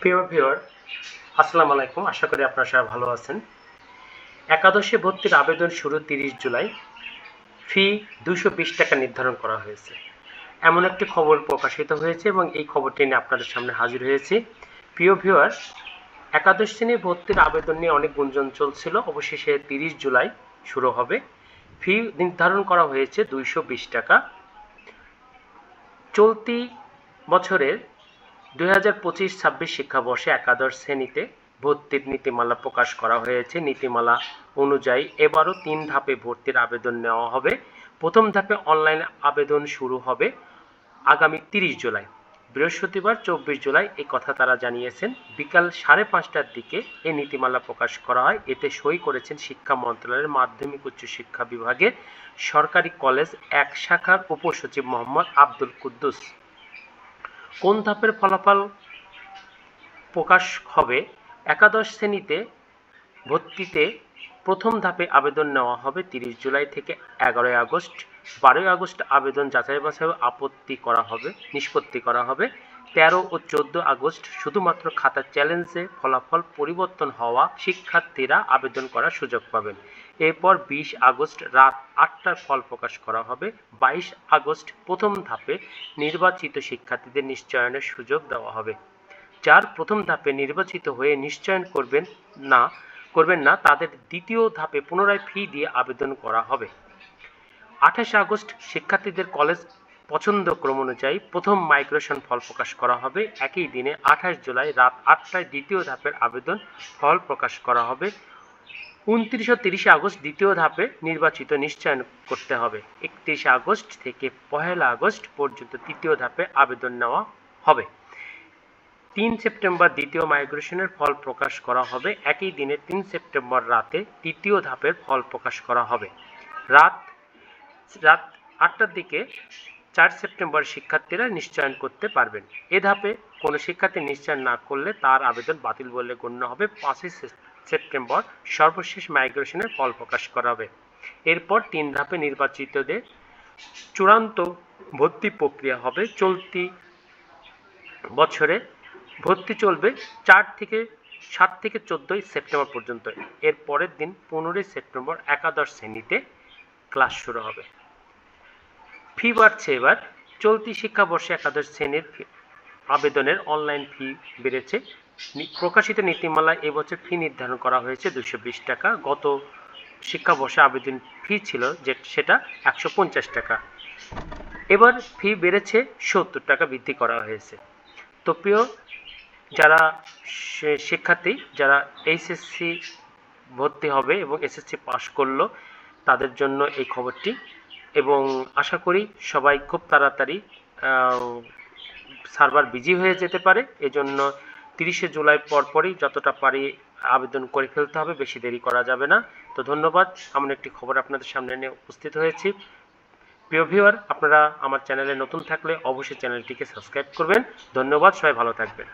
প্রিয় ভিউয়ার, আসসালামু আলাইকুম। আশা করি আপনারা সবাই ভালো আছেন। একাদশে ভর্তির আবেদন শুরু তিরিশ জুলাই। ফি দুশো টাকা নির্ধারণ করা হয়েছে। এমন একটি খবর প্রকাশিত হয়েছে এবং এই খবরটি নিয়ে আপনাদের সামনে হাজির হয়েছি। প্রিয় ভিউয়ার, একাদশ শ্রেণি ভর্তির আবেদন নিয়ে অনেক গুঞ্জন চলছিল। অবশেষে তিরিশ জুলাই শুরু হবে। ফি নির্ধারণ করা হয়েছে দুইশো বিশ টাকা। চলতি বছরের দুই হাজার পঁচিশ ছাব্বিশ শিক্ষাবর্ষে একাদশ শ্রেণীতে ভর্তির নীতিমালা প্রকাশ করা হয়েছে। নীতিমালা অনুযায়ী এবারও তিন ধাপে ভর্তির আবেদন নেওয়া হবে। প্রথম ধাপে অনলাইন আবেদন শুরু হবে আগামী তিরিশ জুলাই। বৃহস্পতিবার চব্বিশ জুলাই এই কথা তারা জানিয়েছেন। বিকাল সাড়ে পাঁচটার দিকে এই নীতিমালা প্রকাশ করা হয়। এতে সই করেছেন শিক্ষা মন্ত্রণালয়ের মাধ্যমিক উচ্চ শিক্ষা বিভাগের সরকারি কলেজ এক শাখার উপসচিব মোহাম্মদ আব্দুল কুদ্দুস। কোন ধাপের ফলাফল প্রকাশ হবে? একাদশ শ্রেণীতে ভর্তিতে প্রথম ধাপে আবেদন নেওয়া হবে তিরিশ জুলাই থেকে এগারোই আগস্ট। বারোই আগস্ট আবেদন যাচাই বাছাই আপত্তি করা হবে, নিষ্পত্তি করা হবে। তেরো ও চোদ্দ আগস্ট শুধুমাত্র খাতার চ্যালেঞ্জে ফলাফল পরিবর্তন হওয়া শিক্ষার্থীরা আবেদন করার সুযোগ পাবেন। এরপর বিশ আগস্ট রাত আটটার ফল প্রকাশ করা হবে। বাইশ আগস্ট প্রথম ধাপে নির্বাচিত শিক্ষার্থীদের নিশ্চয়নের সুযোগ দেওয়া হবে। যার প্রথম ধাপে নির্বাচিত হয়ে নিশ্চয়ন করবেন না করবেন না, তাদের দ্বিতীয় ধাপে পুনরায় ফি দিয়ে আবেদন করা হবে। আঠাশে আগস্ট শিক্ষার্থীদের কলেজ পছন্দ ক্রম অনুযায়ী প্রথম মাইগ্রেশন ফল প্রকাশ করা হবে। একই দিনে আঠাশ জুলাই রাত আটটায় দ্বিতীয় ধাপের আবেদন ফল প্রকাশ করা হবে। উনত্রিশ ও তিরিশে আগস্ট দ্বিতীয় ধাপে নির্বাচিত নিশ্চয়ন করতে হবে। একত্রিশে আগস্ট থেকে পহেলা আগস্ট পর্যন্ত তৃতীয় ধাপে আবেদন নেওয়া হবে। তিন সেপ্টেম্বর দ্বিতীয় মাইগ্রেশনের ফল প্রকাশ করা হবে। একই দিনে তিন সেপ্টেম্বর রাতে তৃতীয় ধাপের ফল প্রকাশ করা হবে। রাত রাত আটটার দিকে চার সেপ্টেম্বর শিক্ষার্থীরা নিশ্চয়ন করতে পারবেন। এ ধাপে কোনো শিক্ষার্থী নিশ্চয়ন না করলে তার আবেদন বাতিল বলে গণ্য হবে। পাঁচই সেপ্টেম্বর সর্বশেষ মাইগ্রেশনের ফল প্রকাশ করা হবে। এরপর তিন ধাপে নির্বাচিতদের চূড়ান্ত ভর্তি প্রক্রিয়া হবে। চলতি বছরে ভর্তি চলবে চার থেকে সাত থেকে চোদ্দোই সেপ্টেম্বর পর্যন্ত। এর পরের দিন পনেরোই সেপ্টেম্বর একাদশ শ্রেণীতে ক্লাস শুরু হবে। ফি বাড়ছে এবার। চলতি শিক্ষাবর্ষে একাদশ শ্রেণির আবেদনের অনলাইন ফি বেড়েছে। প্রকাশিত নীতিমালায় এবছর ফি নির্ধারণ করা হয়েছে দুশো টাকা। গত শিক্ষাবর্ষে আবেদন ফি ছিল যে সেটা একশো পঞ্চাশ টাকা। এবার ফি বেড়েছে সত্তর টাকা বৃদ্ধি করা হয়েছে। তো প্রিয়, যারা শিক্ষার্থী, যারা এইচএসসি ভর্তি হবে এবং এসএসসি পাশ করল, তাদের জন্য এই খবরটি এবং আশা করি সবাই খুব তাড়াতাড়ি সার্ভার বিজি হয়ে যেতে পারে। এজন্য তিরিশে জুলাই পরপরই যতটা পারি আবেদন করে ফেলতে হবে, বেশি দেরি করা যাবে না। তো ধন্যবাদ, এমন একটি খবর আপনাদের সামনে নিয়ে উপস্থিত হয়েছি। প্রিয় ভিউয়ার, আপনারা আমার চ্যানেলে নতুন থাকলে অবশ্যই চ্যানেলটিকে সাবস্ক্রাইব করবেন। ধন্যবাদ, সবাই ভালো থাকবেন।